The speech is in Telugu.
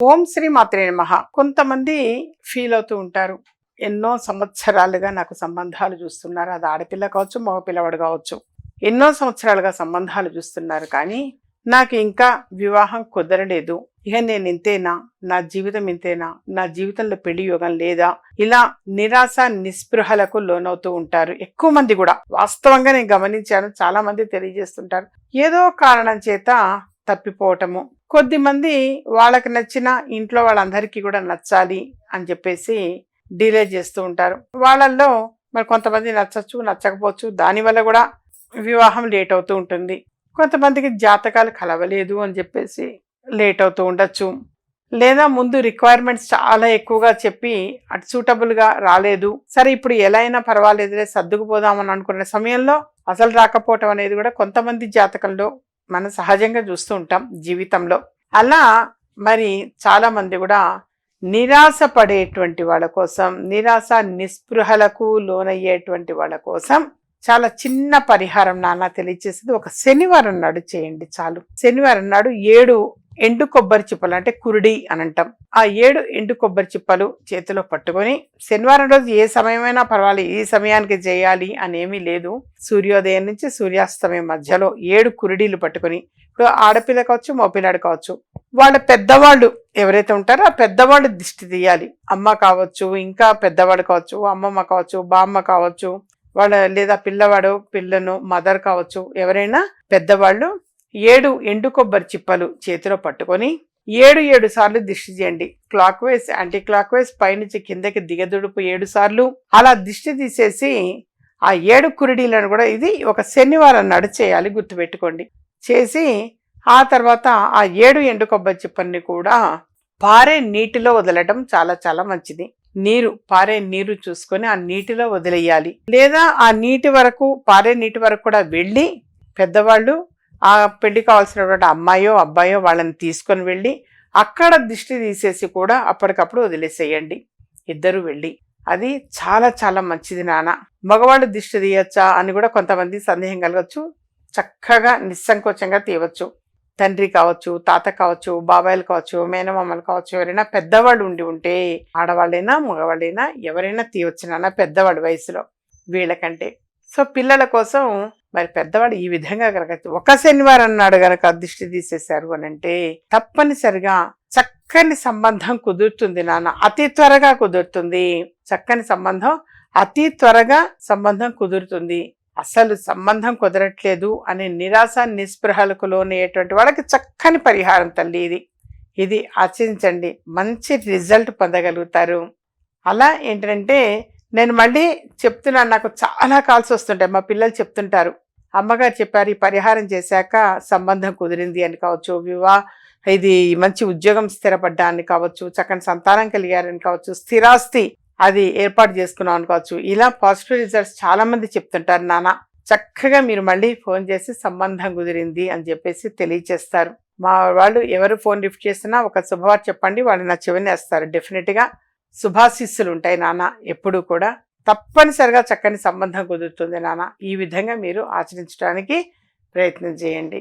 ఓం శ్రీ మాత్రే నమ. కొంతమంది ఫీల్ అవుతూ ఉంటారు. ఎన్నో సంవత్సరాలుగా నాకు సంబంధాలు చూస్తున్నారు. అది ఆడపిల్ల కావచ్చు మగ పిల్లవాడు కావచ్చు. ఎన్నో సంవత్సరాలుగా సంబంధాలు చూస్తున్నారు. కానీ నాకు ఇంకా వివాహం కుదరలేదు. ఇక నేను ఇంతేనా? నా జీవితం ఇంతేనా? నా జీవితంలో పెళ్ళి యోగం లేదా? ఇలా నిరాశ నిస్పృహలకు లోనవుతూ ఉంటారు. ఎక్కువ మంది కూడా. వాస్తవంగా నేను గమనించాను. చాలా మంది తెలియజేస్తుంటారు. ఏదో కారణం చేత తప్పిపోవటము. కొద్దిమంది వాళ్ళకి నచ్చిన ఇంట్లో వాళ్ళందరికీ కూడా నచ్చాలి అని చెప్పేసి డిలే చేస్తూ ఉంటారు. వాళ్ళల్లో మరి కొంతమంది నచ్చచ్చు నచ్చకపోవచ్చు. దానివల్ల కూడా వివాహం లేట్ అవుతూ ఉంటుంది. కొంతమందికి జాతకాలు కలవలేదు అని చెప్పేసి లేట్ అవుతూ ఉండొచ్చు. లేదా ముందు రిక్వైర్మెంట్స్ చాలా ఎక్కువగా చెప్పి అటు సూటబుల్గా రాలేదు. సరే ఇప్పుడు ఎలా అయినా పర్వాలేదులే సర్దుకుపోదామని అనుకున్న సమయంలో అసలు రాకపోవటం అనేది కూడా కొంతమంది జాతకంలో మనం సహజంగా చూస్తూ ఉంటాం జీవితంలో. అలా మరి చాలా మంది కూడా నిరాశ పడేటువంటి వాళ్ళ కోసం నిరాశ నిస్పృహలకు లోనయ్యేటువంటి వాళ్ళ కోసం చాలా చిన్న పరిహారం నాన్న తెలియచేసింది ఒక శనివారం నాడు చేయండి చాలు. శనివారం నాడు ఏడు ఎండు కొబ్బరి చిప్పలు అంటే కురుడి అని అంటాం. ఆ ఏడు ఎండు కొబ్బరి చిప్పలు చేతిలో పట్టుకొని శనివారం రోజు ఏ సమయమైనా పర్వాలేదు ఈ సమయానికి చేయాలి అనేమీ లేదు. సూర్యోదయం నుంచి సూర్యాస్తమయం మధ్యలో ఏడు కురుడీలు పట్టుకొని ఇప్పుడు ఆడపిల్ల కావచ్చు మగపిల్లాడు కావచ్చు వాళ్ళ పెద్దవాళ్ళు ఎవరైతే ఉంటారో ఆ పెద్దవాళ్ళు దిష్టి తీయాలి. అమ్మ కావచ్చు ఇంకా పెద్దవాడు కావచ్చు అమ్మమ్మ కావచ్చు బామ్మ కావచ్చు వాళ్ళ లేదా పిల్లవాడు పిల్లను మదర్ కావచ్చు ఎవరైనా పెద్దవాళ్ళు ఏడు ఎండు కొబ్బరి చిప్పలు చేతిలో పట్టుకొని ఏడు ఏడు సార్లు దిష్టి చేయండి clockwise anticlockwise పైనుంచి కిందకి దిగదుడుపు ఏడు సార్లు. అలా దిష్టి తీసేసి ఆ ఏడు కురిడీలను కూడా ఇది ఒక శనివారం నాడు చేయాలి గుర్తుపెట్టుకోండి. చేసి ఆ తర్వాత ఆ ఏడు ఎండు కొబ్బరి చిప్పల్ని కూడా పారే నీటిలో వదలడం చాలా చాలా మంచిది. నీరు పారే నీరు చూసుకొని ఆ నీటిలో వదిలేయాలి. లేదా ఆ నీటి వరకు పారే నీటి వరకు కూడా వెళ్ళి పెద్దవాళ్ళు ఆ పెళ్ళి కావాల్సినటువంటి అమ్మాయో అబ్బాయో వాళ్ళని తీసుకొని వెళ్ళి అక్కడ దిష్టి తీసేసి కూడా అప్పటికప్పుడు వదిలేసేయండి. ఇద్దరు వెళ్ళి. అది చాలా చాలా మంచిది నాన్న. మగవాళ్ళు దిష్టి తీయచ్చా అని కూడా కొంతమంది సందేహం కలగచ్చు. చక్కగా నిస్సంకోచంగా తీయవచ్చు. తండ్రి కావచ్చు తాత కావచ్చు బాబాయిలు కావచ్చు మేనమామలు కావచ్చు ఎవరైనా పెద్దవాళ్ళు ఉండి ఉంటే ఆడవాళ్ళైనా మగవాళ్ళైనా ఎవరైనా తీయవచ్చు నాన్న పెద్దవాడి వయసులో వీళ్ళకంటే. సో పిల్లల కోసం మరి పెద్దవాడు ఈ విధంగా కనుక ఒక శనివారం నాడు గనక దిష్టి తీసేశారు అని అంటే తప్పనిసరిగా చక్కని సంబంధం కుదురుతుంది నాన్న. అతి త్వరగా కుదురుతుంది. చక్కని సంబంధం అతి త్వరగా సంబంధం కుదురుతుంది. అసలు సంబంధం కుదరట్లేదు అనే నిరాశ నిస్పృహలకు లోనేటువంటి వాళ్ళకి చక్కని పరిహారం తల్లి ఇది. ఇది ఆచరించండి మంచి రిజల్ట్ పొందగలుగుతారు. అలా ఏంటంటే నేను మళ్ళీ చెప్తున్నాను నాకు చాలా కాల్స్ వస్తుంటాయి. మా పిల్లలు చెప్తుంటారు. అమ్మగారు చెప్పారు ఈ పరిహారం చేశాక సంబంధం కుదిరింది అని కావచ్చు వివా ఇది మంచి ఉద్యోగం స్థిరపడ్డాన్ని కావచ్చు చక్కని సంతానం కలిగారని కావచ్చు స్థిరాస్తి అది ఏర్పాటు చేసుకున్నాం అనుకోవచ్చు ఇలా పాజిటివ్ రిజల్ట్స్ చాలామంది చెప్తుంటారు నాన్న చక్కగా మీరు మళ్ళీ ఫోన్ చేసి సంబంధం కుదిరింది అని చెప్పేసి తెలియచేస్తారు. మా వాళ్ళు ఎవరు ఫోన్ లిఫ్ట్ చేసినా ఒక శుభవార్త చెప్పండి వాళ్ళు నా చెవిని వేస్తారు. డెఫినెట్గా శుభాశిస్సులు ఉంటాయి నాన్న ఎప్పుడు కూడా తప్పనిసరిగా చక్కని సంబంధం కుదురుతుంది నాన్న ఈ విధంగా మీరు ఆచరించడానికి ప్రయత్నం చేయండి.